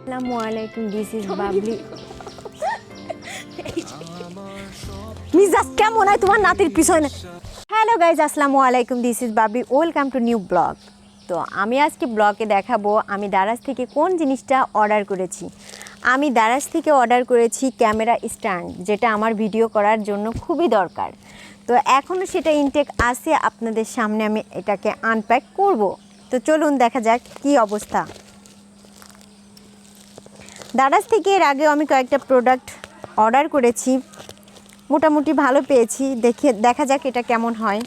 আসসালামু আলাইকুম this is Babli. মিজাজ কেমন হয়? তোমার নাতির পিছনে। হ্যালো গাইজ আসসালামু আলাইকুম this is Babli. Welcome to new blog তো আমি আজকে ব্লগে দেখাবো আমি দারাজ থেকে কোন জিনিসটা অর্ডার করেছি। আমি দারাজ থেকে অর্ডার করেছি ক্যামেরা স্ট্যান্ড যেটা আমার ভিডিও করার জন্য খুবই দরকার। তো এখনও সেটা ইনটেক আছে আপনাদের সামনে আমি এটাকে আনপ্যাক করব। তো চলুন দেখা যাক কি অবস্থা। দারাজ থেকে এর আগেও আমি কয়েকটা প্রোডাক্ট অর্ডার করেছি। মোটামুটি ভালো পেয়েছি। দেখে, দেখা যাক এটা কেমন হয়।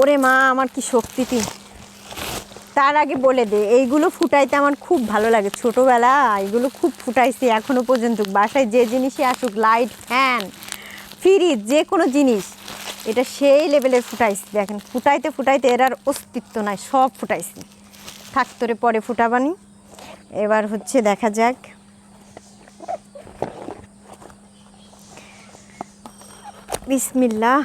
ওরে মা, আমার কি শক্তি তুই তার আগে বলে দে, এইগুলো ফুটাইতে আমার খুব ভালো লাগে। ছোটোবেলা এগুলো খুব ফুটাইছি এখনও পর্যন্ত। বাসায় যে জিনিসই আসুক লাইট ফ্যান ফ্রিজ যে কোনো জিনিস। এটা সেই লেভেলের ফুটাইছি। দেখেন, ফুটাইতে ফুটাইতে এর আর অস্তিত্ব নাই, সব ফুটাইছি। থাক, তোরে পরে ফুটাবানি। এবার হচ্ছে দেখা যাক। বিসমিল্লাহ।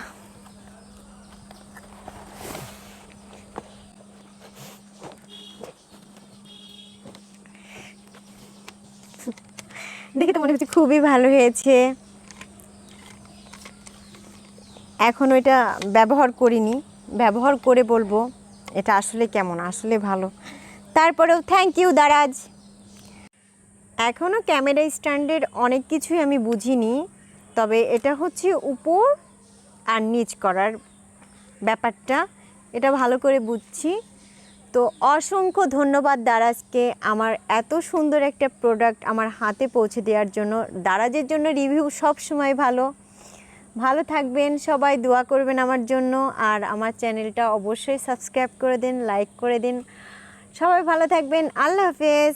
দেখে তো মনে হচ্ছে খুবই ভালো হয়েছে। এখন ওইটা ব্যবহার করিনি। ব্যবহার করে বলব, এটা আসলে কেমন? আসলে ভালো। তারপরেও থ্যাংক ইউ দারাজ। এখনও ক্যামেরা স্ট্যান্ডের অনেক কিছুই আমি বুঝিনি, তবে এটা হচ্ছে উপর আর নিচ করার ব্যাপারটা। এটা ভালো করে বুঝছি। তো অসংখ্য ধন্যবাদ দারাজকে আমার এত সুন্দর একটা প্রোডাক্ট আমার হাতে পৌঁছে দেওয়ার জন্য। দারাজের জন্য রিভিউ সব সময় ভালো। ভালো থাকবেন, সবাই দোয়া করবেন আমার জন্য আর আমার চ্যানেলটা অবশ্যই সাবস্ক্রাইব করে দিন, লাইক করে দিন। সবাই ভালো থাকবেন, আল্লাহ হাফেজ।